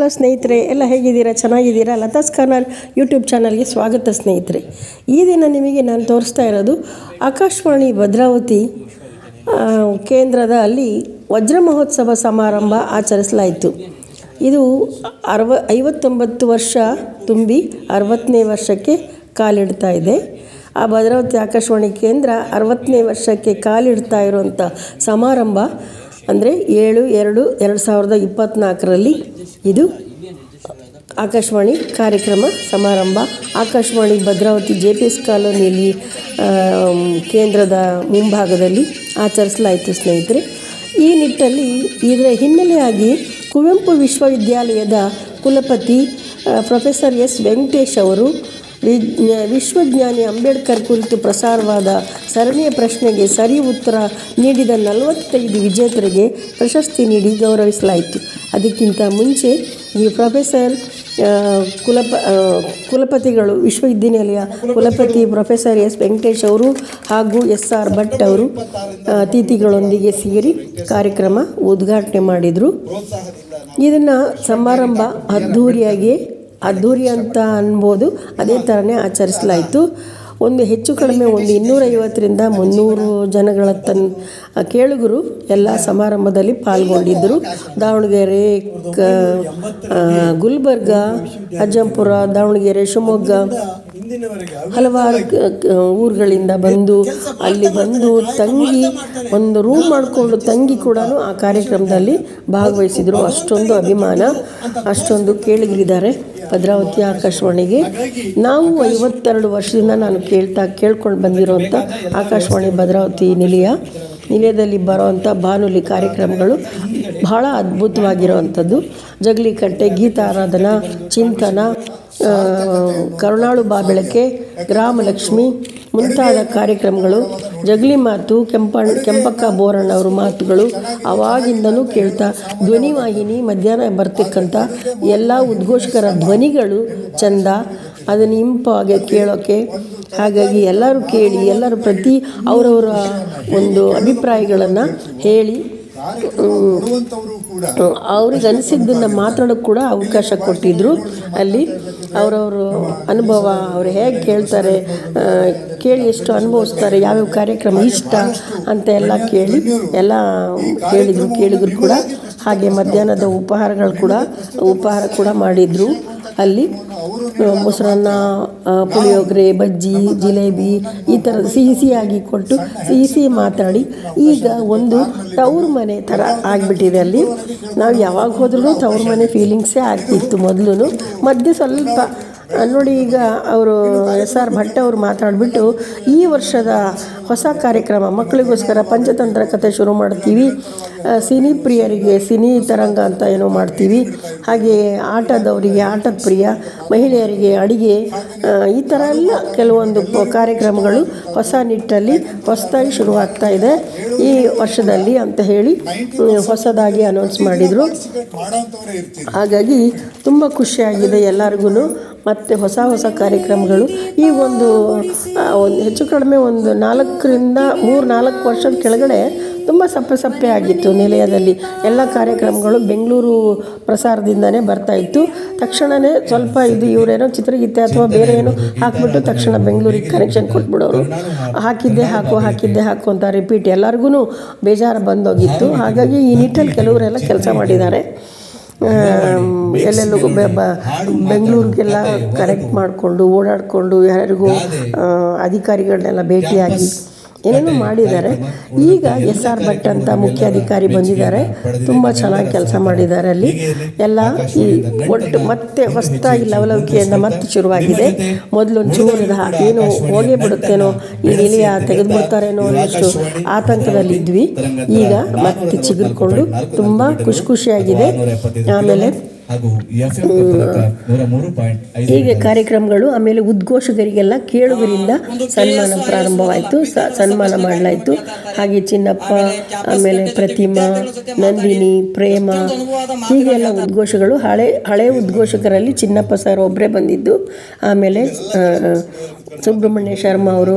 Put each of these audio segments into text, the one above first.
Hello ಸ್ನೇಹಿತರೆ, ಎಲ್ಲ ಹೇಗಿದ್ದೀರಾ? ಚೆನ್ನಾಗಿದ್ದೀರಾ? ಲತಾಸ್ ಕಾರ್ನರ್ ಯೂಟ್ಯೂಬ್ ಚಾನಲ್ಗೆ ಸ್ವಾಗತ ಸ್ನೇಹಿತರೆ. ಈ ದಿನ ನಿಮಗೆ ನಾನು ತೋರಿಸ್ತಾ ಇರೋದು ಆಕಾಶವಾಣಿ ಭದ್ರಾವತಿ ಕೇಂದ್ರದ ಅಲ್ಲಿ ವಜ್ರ ಮಹೋತ್ಸವ ಸಮಾರಂಭ ಆಚರಿಸಲಾಯಿತು. ಇದು ಅರವ, ಐವತ್ತೊಂಬತ್ತು ವರ್ಷ ತುಂಬಿ ಅರವತ್ತನೇ ವರ್ಷಕ್ಕೆ ಕಾಲಿಡ್ತಾ ಇದೆ. ಆ ಭದ್ರಾವತಿ ಆಕಾಶವಾಣಿ ಕೇಂದ್ರ ಅರವತ್ತನೇ ವರ್ಷಕ್ಕೆ ಕಾಲಿಡ್ತಾ ಇರುವಂಥ ಸಮಾರಂಭ ಅಂದರೆ ಏಳು, ಎರಡು ಎರಡು ಸಾವಿರದ ಇಪ್ಪತ್ತ್ನಾಲ್ಕರಲ್ಲಿ ಇದು ಆಕಾಶವಾಣಿ ಕಾರ್ಯಕ್ರಮ ಸಮಾರಂಭ. Akashvani Bhadravati J P S ಕಾಲೋನಿಯಲ್ಲಿ ಕೇಂದ್ರದ ಮುಂಭಾಗದಲ್ಲಿ ಆಚರಿಸಲಾಯಿತು ಸ್ನೇಹಿತರೆ. ಈ ನಿಟ್ಟಲ್ಲಿ ಇದರ ಹಿನ್ನೆಲೆಯಾಗಿ ಕುವೆಂಪು ವಿಶ್ವವಿದ್ಯಾಲಯದ ಕುಲಪತಿ ಪ್ರೊಫೆಸರ್ ಎಸ್ ವೆಂಕಟೇಶ್ ಅವರು ವಿಜ್ಞ- ವಿಶ್ವಜ್ಞಾನಿ ಅಂಬೇಡ್ಕರ್ ಕುರಿತು ಪ್ರಸಾರವಾದ ಸರಣಿಯ ಪ್ರಶ್ನೆಗೆ ಸರಿ ಉತ್ತರ ನೀಡಿದ ನಲವತ್ತೈದು ವಿಜೇತರಿಗೆ ಪ್ರಶಸ್ತಿ ನೀಡಿ ಗೌರವಿಸಲಾಯಿತು. ಅದಕ್ಕಿಂತ ಮುಂಚೆ ಈ ಪ್ರೊಫೆಸರ್ ಕುಲಪ ಕುಲಪತಿಗಳು, ವಿಶ್ವವಿದ್ಯಾನಿಲಯ ಕುಲಪತಿ ಪ್ರೊಫೆಸರ್ ಎಸ್ ವೆಂಕಟೇಶ್ ಅವರು ಹಾಗೂ ಎಸ್ ಆರ್ ಭಟ್ ಅವರು ಅತಿಥಿಗಳೊಂದಿಗೆ ಸೇರಿ ಕಾರ್ಯಕ್ರಮ ಉದ್ಘಾಟನೆ ಮಾಡಿದರು. ಇದನ್ನು ಸಮಾರಂಭ ಅದ್ಧೂರಿಯಾಗಿ ಅದ್ಧೂರಿ ಅಂತ ಅನ್ಬೋದು. ಅದೇ ಥರನೇ ಆಚರಿಸಲಾಯಿತು. ಒಂದು ಹೆಚ್ಚು ಕಡಿಮೆ ಒಂದು ಇನ್ನೂರೈವತ್ತರಿಂದ ಮುನ್ನೂರು ಜನಗಳ ತನ್ ಕೇಳುಗರು ಎಲ್ಲ ಸಮಾರಂಭದಲ್ಲಿ ಪಾಲ್ಗೊಂಡಿದ್ದರು. ದಾವಣಗೆರೆ ಗುಲ್ಬರ್ಗ, ಅಜ್ಜಂಪುರ, ದಾವಣಗೆರೆ, ಶಿವಮೊಗ್ಗ ಹಲವಾರು ಊರುಗಳಿಂದ ಬಂದು ಅಲ್ಲಿ ಬಂದು ತಂಗಿ ಒಂದು ರೂಮ್ ಮಾಡಿಕೊಂಡು ತಂಗಿ ಕೂಡ ಆ ಕಾರ್ಯಕ್ರಮದಲ್ಲಿ ಭಾಗವಹಿಸಿದರು. ಅಷ್ಟೊಂದು ಅಭಿಮಾನ ಅಷ್ಟೊಂದು ಕೇಳಿಗರಿದ್ದಾರೆ. ಭದ್ರಾವತಿ ಆಕಾಶವಾಣಿಗೆ. ನಾವು ಐವತ್ತೆರಡು ವರ್ಷದಿಂದ ನಾನು ಕೇಳ್ತಾ ಕೇಳ್ಕೊಂಡು ಬಂದಿರೋವಂಥ ಆಕಾಶವಾಣಿ ಭದ್ರಾವತಿ ನಿಲಯ. ನಿಲಯದಲ್ಲಿ ಬರೋವಂಥ ಬಾನುಲಿ ಕಾರ್ಯಕ್ರಮಗಳು ಬಹಳ ಅದ್ಭುತವಾಗಿರೋವಂಥದ್ದು ಜಗಲಿಕಟ್ಟೆ ಗೀತಾರಾಧನಾ ಚಿಂತನ ಕರುಣಾಳು ಬಾಬೆಳಕೆ ಗ್ರಾಮಲಕ್ಷ್ಮಿ ಮುಂತಾದ ಕಾರ್ಯಕ್ರಮಗಳು, ಜಗಲಿ ಮಾತು ಕೆಂಪ ಕೆಂಪಕ್ಕ ಬೋರಣ್ಣ ಅವ್ರ ಮಾತುಗಳು ಅವಾಗಿಂದನೂ ಕೇಳ್ತಾ ಧ್ವನಿವಾಹಿನಿ ಮಧ್ಯಾಹ್ನ ಬರ್ತಕ್ಕಂಥ ಎಲ್ಲ ಉದ್ಘೋಷಕರ ಧ್ವನಿಗಳು ಚಂದ, ಅದನ್ನು ಇಂಪಾಗೆ ಕೇಳೋಕ್ಕೆ ಹಾಗಾಗಿ ಎಲ್ಲರೂ ಕೇಳಿ, ಎಲ್ಲರೂ ಪ್ರತಿ ಅವರವರ ಒಂದು ಅಭಿಪ್ರಾಯಗಳನ್ನು ಹೇಳಿ ಅವ್ರಿಗೆ ಅನಿಸಿದ್ದನ್ನು ಮಾತಾಡೋಕ್ಕೆ ಕೂಡ ಅವಕಾಶ ಕೊಟ್ಟಿದ್ದರು ಅಲ್ಲಿ. ಅವರವರು ಅನುಭವ ಅವ್ರು ಹೇಗೆ ಕೇಳ್ತಾರೆ ಕೇಳಿ ಎಷ್ಟು ಅನುಭವಿಸ್ತಾರೆ, ಯಾವ್ಯಾವ ಕಾರ್ಯಕ್ರಮ ಇಷ್ಟ ಅಂತ ಎಲ್ಲ ಕೇಳಿ ಎಲ್ಲ ಕೇಳಿದರು, ಕೇಳಿದ್ರು ಕೂಡ. ಹಾಗೆ ಮಧ್ಯಾಹ್ನದ ಉಪಹಾರಗಳು ಕೂಡ, ಉಪಹಾರ ಕೂಡ ಮಾಡಿದರು ಅಲ್ಲಿ. ಮೊಸರನ್ನ ಪುಳಿಯೋಗರೆ, ಬಜ್ಜಿ, ಜಿಲೇಬಿ ಈ ಥರ ಸಿಹಿ ಸಿಹಿಯಾಗಿ ಕೊಟ್ಟು ಸಿಹಿ ಸಿಹಿ ಮಾತಾಡಿ. ಈಗ ಒಂದು ತವ್ರ ಮನೆ ಥರ ಆಗಿಬಿಟ್ಟಿದೆ ಅಲ್ಲಿ. ನಾವು ಯಾವಾಗ ಹೋದ್ರೂ ತವ್ರ ಮನೆ ಫೀಲಿಂಗ್ಸೇ ಆಗ್ತಿತ್ತು ಮೊದಲು ಮಧ್ಯೆ ಸ್ವಲ್ಪ ನೋಡಿ ಈಗ ಅವರು ಎಸ್ ಆರ್ ಭಟ್ ಅವರು ಮಾತಾಡಿಬಿಟ್ಟು ಈ ವರ್ಷದ ಹೊಸ ಕಾರ್ಯಕ್ರಮ ಮಕ್ಕಳಿಗೋಸ್ಕರ ಪಂಚತಂತ್ರ ಕಥೆ ಶುರು ಮಾಡ್ತೀವಿ. ಸಿನಿ ಪ್ರಿಯರಿಗೆ ಸಿನಿ ತರಂಗ ಅಂತ ಏನೋ ಮಾಡ್ತೀವಿ. ಹಾಗೆ ಆಟದವರಿಗೆ ಆಟದ ಪ್ರಿಯ, ಮಹಿಳೆಯರಿಗೆ ಅಡಿಗೆ ಈ ಥರ ಎಲ್ಲ ಕೆಲವೊಂದು ಕಾರ್ಯಕ್ರಮಗಳು ಹೊಸ ನಿಟ್ಟಲ್ಲಿ ಹೊಸದಾಗಿ ಶುರುವಾಗ್ತಾ ಇದೆ. ಈ ವರ್ಷದಲ್ಲಿ ಅಂತ ಹೇಳಿ ಹೊಸದಾಗಿ ಅನೌನ್ಸ್ ಮಾಡಿದರು. ಹಾಗಾಗಿ ತುಂಬ ಖುಷಿಯಾಗಿದೆ ಎಲ್ಲರಿಗೂ ಮತ್ತು ಹೊಸ ಹೊಸ ಕಾರ್ಯಕ್ರಮಗಳು. ಈ ಒಂದು ಒಂದು ಹೆಚ್ಚು ಕಡಿಮೆ ಒಂದು ನಾಲ್ಕರಿಂದ ಮೂರು ನಾಲ್ಕು ವರ್ಷದ ಕೆಳಗಡೆ ತುಂಬ ಸಪ್ಪೆ ಸಪ್ಪೆ ಆಗಿತ್ತು ನಿಲಯದಲ್ಲಿ. ಎಲ್ಲ ಕಾರ್ಯಕ್ರಮಗಳು ಬೆಂಗಳೂರು ಪ್ರಸಾರದಿಂದನೇ ಬರ್ತಾಯಿತ್ತು ತಕ್ಷಣವೇ ಸ್ವಲ್ಪ ಇದು ಇವರೇನೋ ಚಿತ್ರಗೀತೆ ಅಥವಾ ಬೇರೆ ಏನೋ ಹಾಕ್ಬಿಟ್ಟು ತಕ್ಷಣ ಬೆಂಗಳೂರಿಗೆ ಕನೆಕ್ಷನ್ ಕೊಟ್ಬಿಡೋರು. ಹಾಕಿದ್ದೆ ಹಾಕು ಹಾಕಿದ್ದೆ ಹಾಕು ಅಂತ ರಿಪೀಟ್ ಎಲ್ಲರಿಗೂ ಬೇಜಾರು ಬಂದೋಗಿತ್ತು. ಹಾಗಾಗಿ ಈ ನಿಟ್ಟಲ್ಲಿ ಕೆಲವರೆಲ್ಲ ಕೆಲಸ ಮಾಡಿದ್ದಾರೆ. ಎಲ್ಲೆಲ್ಲಿಗೂ ಬೆ ಬ ಬೆಂಗಳೂರಿಗೆಲ್ಲ ಕರೆಕ್ಟ್ ಮಾಡಿಕೊಂಡು ಓಡಾಡಿಕೊಂಡು ಯಾರಿಗೂ ಅಧಿಕಾರಿಗಳನ್ನೆಲ್ಲ ಭೇಟಿಯಾಗಿ ಏನೇನೋ ಮಾಡಿದ್ದಾರೆ? ಈಗ ಎಸ್ ಆರ್ ಭಟ್ ಅಂತ ಮುಖ್ಯ ಅಧಿಕಾರಿ ಬಂದಿದ್ದಾರೆ. ತುಂಬ ಚೆನ್ನಾಗಿ ಕೆಲಸ ಮಾಡಿದ್ದಾರೆ ಅಲ್ಲಿ ಎಲ್ಲ ಈ ಒಟ್ಟು ಮತ್ತೆ ಹೊಸದಾಗಿ ಲವಲವಿಕೆಯಿಂದ ಮತ್ತೆ ಶುರುವಾಗಿದೆ. ಮೊದಲು ಜೋರದ ಏನು ಹೋಗೇ ಬಿಡುತ್ತೇನೋ ಈ ನಿಲಯ ತೆಗೆದುಬಿಡ್ತಾರೇನೋ ಅನ್ನೋಷ್ಟು ಆತಂಕದಲ್ಲಿದ್ವಿ ಈಗ ಮತ್ತೆ ಚಿಗುರ್ಕೊಂಡು ತುಂಬ ಖುಷಿ ಖುಷಿಯಾಗಿದೆ. ಆಮೇಲೆ ಹಾಗೂ ಎಫ್ಎಂ ಕಂಪನಿ ನೂರ ಮೂರು ಪಾಯಿಂಟ್ ಹೀಗೆ ಕಾರ್ಯಕ್ರಮಗಳು ಆಮೇಲೆ ಉದ್ಘೋಷಕರಿಗೆಲ್ಲ ಕೇಳುಗರಿಂದ ಸನ್ಮಾನ ಪ್ರಾರಂಭವಾಯಿತು ಸನ್ಮಾನ ಮಾಡಲಾಯಿತು. ಹಾಗೆ ಚಿನ್ನಪ್ಪ ಆಮೇಲೆ ಪ್ರತಿಮಾ ನಂದಿನಿ ಪ್ರೇಮ ಹೀಗೆಲ್ಲ ಉದ್ಘೋಷಗಳು ಹಳೆ ಹಳೆ ಉದ್ಘೋಷಕರಲ್ಲಿ ಚಿನ್ನಪ್ಪ ಸರ್ ಒಬ್ಬರೇ ಬಂದಿದ್ದು. ಆಮೇಲೆ ಸುಬ್ರಹ್ಮಣ್ಯ ಶರ್ಮ ಅವರು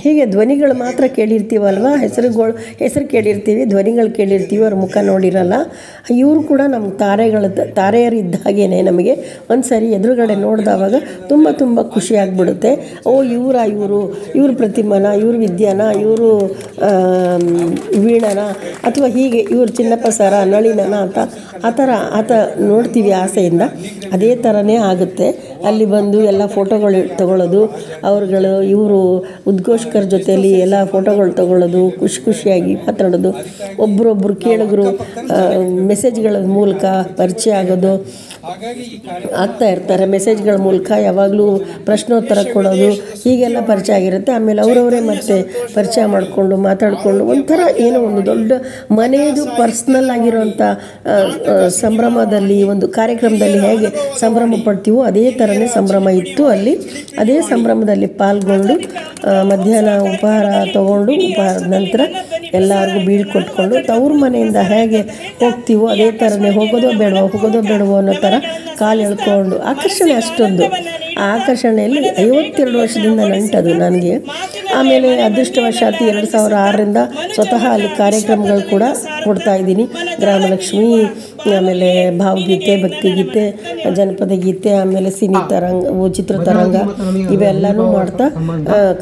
ಹೀಗೆ ಧ್ವನಿಗಳು ಮಾತ್ರ ಕೇಳಿರ್ತೀವಲ್ವ? ಹೆಸರುಗಳು, ಹೆಸರು ಕೇಳಿರ್ತೀವಿ, ಧ್ವನಿಗಳು ಕೇಳಿರ್ತೀವಿ, ಅವ್ರ ಮುಖ ನೋಡಿರಲ್ಲ. ಇವರು ಕೂಡ ನಮ್ಮ ತಾರೆಗಳ ತಾರೆಯರಿದ್ದ ಇದ್ದಾಗೇನೆ ನಮಗೆ. ಒಂದು ಸರಿ ಎದುರುಗಡೆ ನೋಡಿದವಾಗ ತುಂಬ ತುಂಬ ಖುಷಿ ಆಗಿಬಿಡುತ್ತೆ. ಓ, ಇವರ ಇವರು, ಇವ್ರ ಪ್ರತಿಮಾನ, ಇವ್ರ ವಿದ್ಯಾನ, ಇವರು ವೀಣನ, ಅಥವಾ ಹೀಗೆ ಇವರು ಚಿನ್ನಪ್ಪ ಸರ, ನಳಿನನ ಅಂತ ಆ ಥರ ಆ ಥರ ನೋಡ್ತೀವಿ ಆಸೆಯಿಂದ. ಅದೇ ಥರನೇ ಆಗುತ್ತೆ. ಅಲ್ಲಿ ಬಂದು ಎಲ್ಲ ಫೋಟೋಗಳು ತಗೊಳ್ಳೋದು ಅವ್ರುಗಳು ಇವರು ಉದ್ಘೋಷಕರ ಜೊತೆಯಲ್ಲಿ ಎಲ್ಲ ಫೋಟೋಗಳು ತಗೊಳ್ಳೋದು ಖುಷಿ ಖುಷಿಯಾಗಿ ಮಾತಾಡೋದು. ಒಬ್ಬರೊಬ್ಬರು ಕೇಳಿದ್ರು ಮೆಸೇಜ್ಗಳ ಮೂಲಕ ಪರಿಚಯ ಆಗೋದು. ಆಗ್ತಾ ಇರ್ತಾರೆ ಮೆಸೇಜ್ಗಳ ಮೂಲಕ ಯಾವಾಗಲೂ ಪ್ರಶ್ನೋತ್ತರ ಕೊಡೋದು ಹೀಗೆಲ್ಲ ಪರಿಚಯ ಆಗಿರುತ್ತೆ. ಆಮೇಲೆ ಅವರವರೇ ಮತ್ತೆ ಪರಿಚಯ ಮಾಡಿಕೊಂಡು ಮಾತಾಡಿಕೊಂಡು ಒಂಥರ ಏನೋ ಒಂದು ದೊಡ್ಡ ಮನೆಯದು ಪರ್ಸ್ನಲ್ ಆಗಿರೋಂಥ ಆ, ಆ, ಸಂಭ್ರಮದಲ್ಲಿ ಒಂದು ಕಾರ್ಯಕ್ರಮದಲ್ಲಿ ಹೇಗೆ ಸಂಭ್ರಮ ಪಡ್ತೀವೋ ಅದೇ ಥರನೇ ಸಂಭ್ರಮ ಇತ್ತು ಅಲ್ಲಿ. ಅದೇ ಸಂಭ್ರಮದಲ್ಲಿ ಪಾಲ್ಗೊಂಡು ಮಧ್ಯಾಹ್ನ ಉಪಹಾರ ತಗೊಂಡು, ಉಪಹಾರದ ನಂತರ ಎಲ್ಲರಿಗೂ ಬೀಳ್ಕೊಟ್ಕೊಂಡು ತವ್ರ ಮನೆಯಿಂದ ಹೇಗೆ ಹೋಗ್ತೀವೋ ಅದೇ ಥರನೇ ಹೋಗೋದೋ ಬೇಡವೋ ಹೋಗೋದೋ ಬೇಡವೋ ಅನ್ನೋ ಥರ ಕಾಲು ಎಳ್ಕೊಂಡು, ಆಕರ್ಷಣೆ ಅಷ್ಟೊಂದು. ಆ ಆಕರ್ಷಣೆಯಲ್ಲಿ ಐವತ್ತೆರಡು ವರ್ಷದಿಂದ ನಂಟದು ನನಗೆ. ಆಮೇಲೆ ಅದೃಷ್ಟವಶಾತ್ ಎರಡು ಸಾವಿರ ಆರರಿಂದ ಸ್ವತಃ ಅಲ್ಲಿ ಕಾರ್ಯಕ್ರಮಗಳು ಕೂಡ ಕೊಡ್ತಾ ಇದ್ದೀನಿ. ಗ್ರಾಮಲಕ್ಷ್ಮಿ, ಆಮೇಲೆ ಭಾವಗೀತೆ, ಭಕ್ತಿಗೀತೆ, ಜನಪದ ಗೀತೆ, ಆಮೇಲೆ ಸಿನಿ ತರಂಗ ಚಿತ್ರ ತರಂಗ, ಇವೆಲ್ಲನೂ ಮಾಡ್ತಾ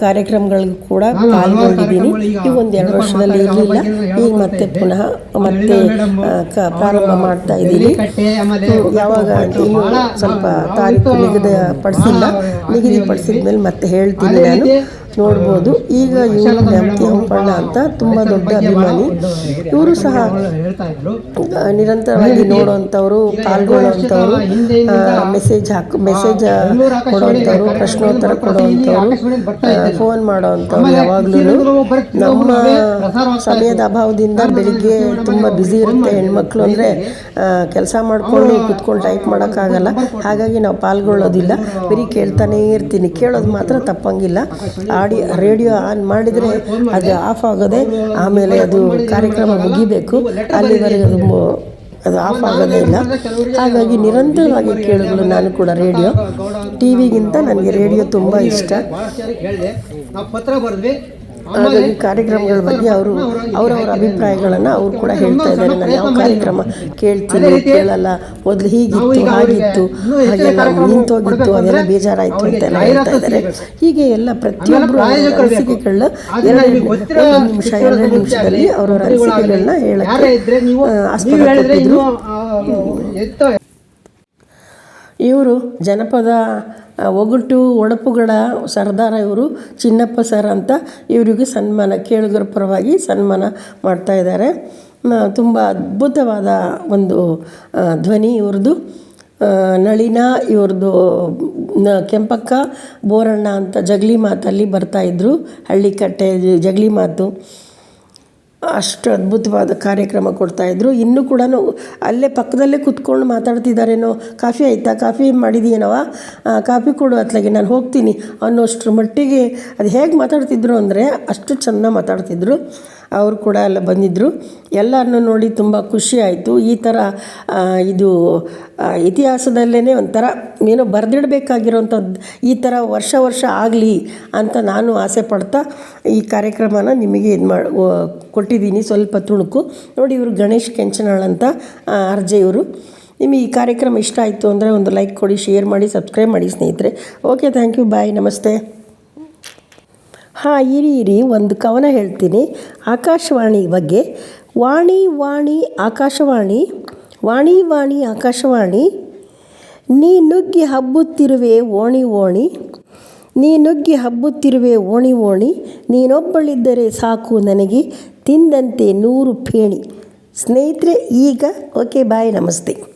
ಕಾರ್ಯಕ್ರಮಗಳು ಕಾರ್ಯಕ್ರಮಗಳಿಗೂ ಕೂಡ ಪಾಲ್ಗೊಂಡಿದ್ದೀನಿ. ಈಗ ಒಂದು ಎರಡು ವರ್ಷದಲ್ಲಿ ಇರಲಿಲ್ಲ. ಈಗ ಮತ್ತೆ ಪುನಃ ಮತ್ತೆ ಪ್ರಾರಂಭ ಮಾಡ್ತಾ ಇದ್ದೀನಿ. ಯಾವಾಗ ಸ್ವಲ್ಪ ತಾರೀಕು ನಿಗದಿ ಪಡಿಸಿಲ್ಲ ನಿಗದಿಪಡಿಸಿದ ಮೇಲೆ ಮತ್ತೆ ಹೇಳ್ತೀನಿ ನಾನು. ನೋಡ್ಬೋದು. ಈಗ ಇವರು ನ್ಯಾಮತಿ ಹಂಪಣ್ಣ ಅಂತ ತುಂಬ ದೊಡ್ಡ ಅಭಿಮಾನಿ. ಇವರು ಸಹ ಆ, ನಿರಂತರವಾಗಿ ನೋಡುವಂಥವ್ರು ಪಾಲ್ಗೊಳ್ಳುವಂಥವ್ರು ಮೆಸೇಜ್ ಹಾಕಿ ಮೆಸೇಜ್ ಕೊಡುವಂಥವ್ರು ಪ್ರಶ್ನೋತ್ತರ ಕೊಡುವಂಥವ್ರು ಫೋನ್ ಮಾಡೋವಂಥವ್ರು ಯಾವಾಗಲೂ ನಮ್ಮ ಸಮಯದ ಅಭಾವದಿಂದ ಬೆಳಿಗ್ಗೆ ತುಂಬ ಬ್ಯುಸಿ ಇರುತ್ತೆ ಹೆಣ್ಮಕ್ಳು ಅಂದರೆ ಕೆಲಸ ಮಾಡಿಕೊಂಡು ಕುತ್ಕೊಂಡು ಟೈಪ್ ಮಾಡೋಕ್ಕಾಗಲ್ಲ. ಹಾಗಾಗಿ ನಾವು ಪಾಲ್ಗೊಳ್ಳೋದಿಲ್ಲ. ಬರೀ ಕೇಳ್ತಾನೇ ಇರ್ತೀನಿ. ಕೇಳೋದು ಮಾತ್ರ ತಪ್ಪಂಗಿಲ್ಲ. ಆಡಿಯೋ ರೇಡಿಯೋ ಆನ್ ಮಾಡಿದರೆ ಅದು ಆಫ್ ಆಗೋದೆ ಆಮೇಲೆ ಅದು ಕಾರ್ಯಕ್ರಮ ಮುಗಿಬೇಕು. ಅಲ್ಲಿವರೆಗೆ ಅದು ಅದು ಆಫ್ ಆಗೋದೇ ಇಲ್ಲ. ಹಾಗಾಗಿ ನಿರಂತರವಾಗಿ ಕೇಳಲು ನಾನು ಕೂಡ ರೇಡಿಯೋ. ಟಿ ವಿಗಿಂತ ನನಗೆ ರೇಡಿಯೋ ತುಂಬ ಇಷ್ಟ. ನಾವು ಪತ್ರ ಬರೆದ್ವಿ. ಹಾಗಾಗಿ ಕಾರ್ಯಕ್ರಮಗಳ ಬಗ್ಗೆ ಅವರು ಅವರವರ ಅಭಿಪ್ರಾಯಗಳನ್ನು ಅವರು ಕೂಡ ಹೇಳ್ತಾ ಇದ್ದಾರೆ. ನಾನು ಯಾವ ಕಾರ್ಯಕ್ರಮ ಕೇಳ್ತೀನಿ ಕೇಳಲ್ಲ. ಮೊದಲು ಹೀಗಿತ್ತು ಹಾಗಿತ್ತು ಹಾಗೆಲ್ಲ ನಿಂತೋಗಿತ್ತು ಅದೆಲ್ಲ ಬೇಜಾರಾಯಿತು ಅಂತೆಲ್ಲ ಹೇಳ್ತಾ ಇದ್ದಾರೆ. ಹೀಗೆ ಎಲ್ಲ ಪ್ರತಿಯೊಬ್ಬರು ಅನಿಸಿಕೆಗಳನ್ನ ಎರಡು ಒಂದು ನಿಮಿಷ ಎರಡು ನಿಮಿಷದಲ್ಲಿ ಅವರವರ ಅನಿಸಿಕೆಗಳನ್ನ ಹೇಳಕ್ಕೆ ಆಸ್ಪದ ನೀವು ಹೇಳಿದ್ರೆ ಕೊಟ್ಟಿದ್ರು. ನೀವು ಇವರು ಜನಪದ ಒಗಟು, ಒಡಪುಗಳ ಸರ್ದಾರ ಇವರು, ಚಿನ್ನಪ್ಪ ಸರ್ ಅಂತ ಇವರಿಗೆ ಸನ್ಮಾನ, ಕೇಳುಗರ ಪರವಾಗಿ ಸನ್ಮಾನ ಮಾಡ್ತಾ ಇದ್ದಾರೆ. ತುಂಬ ಅದ್ಭುತವಾದ ಒಂದು ಧ್ವನಿ ಇವ್ರದ್ದು. ನಳಿನ ಇವ್ರದ್ದು ಕೆಂಪಕ್ಕ ಬೋರಣ್ಣ ಅಂತ ಜಗಲಿ ಮಾತಲ್ಲಿ ಬರ್ತಾಯಿದ್ರು ಹಳ್ಳಿಕಟ್ಟೆ ಜಗಲಿ ಮಾತು. ಅಷ್ಟು ಅದ್ಭುತವಾದ ಕಾರ್ಯಕ್ರಮ ಕೊಡ್ತಾಯಿದ್ರು ಇನ್ನೂ ಕೂಡ ಅಲ್ಲೇ ಪಕ್ಕದಲ್ಲೇ ಕುತ್ಕೊಂಡು ಮಾತಾಡ್ತಿದ್ದಾರೇನೋ ಕಾಫಿ ಆಯಿತಾ? ಕಾಫಿ ಮಾಡಿದೀನವ ಕಾಫಿ ಕೊಡು ಅತ್ಲಾಗೆ, ನಾನು ಹೋಗ್ತೀನಿ ಅನ್ನೋಷ್ಟ್ರ ಮಟ್ಟಿಗೆ ಅದು ಹೇಗೆ ಮಾತಾಡ್ತಿದ್ರು ಅಂದರೆ ಅಷ್ಟು ಚೆಂದ ಮಾತಾಡ್ತಿದ್ರು. ಅವರು ಕೂಡ ಎಲ್ಲ ಬಂದಿದ್ದರು ಎಲ್ಲರನ್ನು ನೋಡಿ ತುಂಬ ಖುಷಿ ಆಯಿತು. ಈ ಥರ ಇದು ಇತಿಹಾಸದಲ್ಲೇ ಒಂಥರ ಏನೋ ಬರೆದಿಡಬೇಕಾಗಿರೋಂಥದ್ದು ಈ ಥರ ವರ್ಷ ವರ್ಷ ಆಗಲಿ ಅಂತ ನಾನು ಆಸೆ ಪಡ್ತಾ ಈ ಕಾರ್ಯಕ್ರಮನ ನಿಮಗೆ ಇದು ಮಾಡಿ ಕೊಟ್ಟಿದ್ದೀನಿ. ಸ್ವಲ್ಪ ತುಣುಕು. ನೋಡಿ ಇವರು ಗಣೇಶ್ ಕೆಂಚನಾಳ್ ಅಂತ ಇವರು ನಿಮಗೆ ಈ ಕಾರ್ಯಕ್ರಮ ಇಷ್ಟ ಆಯಿತು ಅಂದರೆ ಒಂದು ಲೈಕ್ ಕೊಡಿ, ಶೇರ್ ಮಾಡಿ, ಸಬ್ಸ್ಕ್ರೈಬ್ ಮಾಡಿ ಸ್ನೇಹಿತರೆ. ಓಕೆ, ಥ್ಯಾಂಕ್ ಯು, ಬಾಯ್, ನಮಸ್ತೆ. ಹಾಂ, ಇರಿ ಇರಿ, ಒಂದು ಕವನ ಹೇಳ್ತೀನಿ. ಆಕಾಶವಾಣಿ ಬಗ್ಗೆ. ವಾಣಿ ವಾಣಿ, ಆಕಾಶವಾಣಿ, ವಾಣಿ ವಾಣಿ, ಆಕಾಶವಾಣಿ. ನೀ ನುಗ್ಗಿ ಹಬ್ಬುತ್ತಿರುವೆ, ಓಣಿ ಓಣಿ. ನೀ ನುಗ್ಗಿ ಹಬ್ಬುತ್ತಿರುವೆ, ಓಣಿ ಓಣಿ. ನೀನೊಬ್ಬಳಿದ್ದರೆ ಸಾಕು ನನಗೆ, ತಿಂದಂತೆ ನೂರು ಪೇಣಿ. ಸ್ನೇಹಿತರೆ, ಈಗ, ಓಕೆ, ಬಾಯ್, ನಮಸ್ತೆ.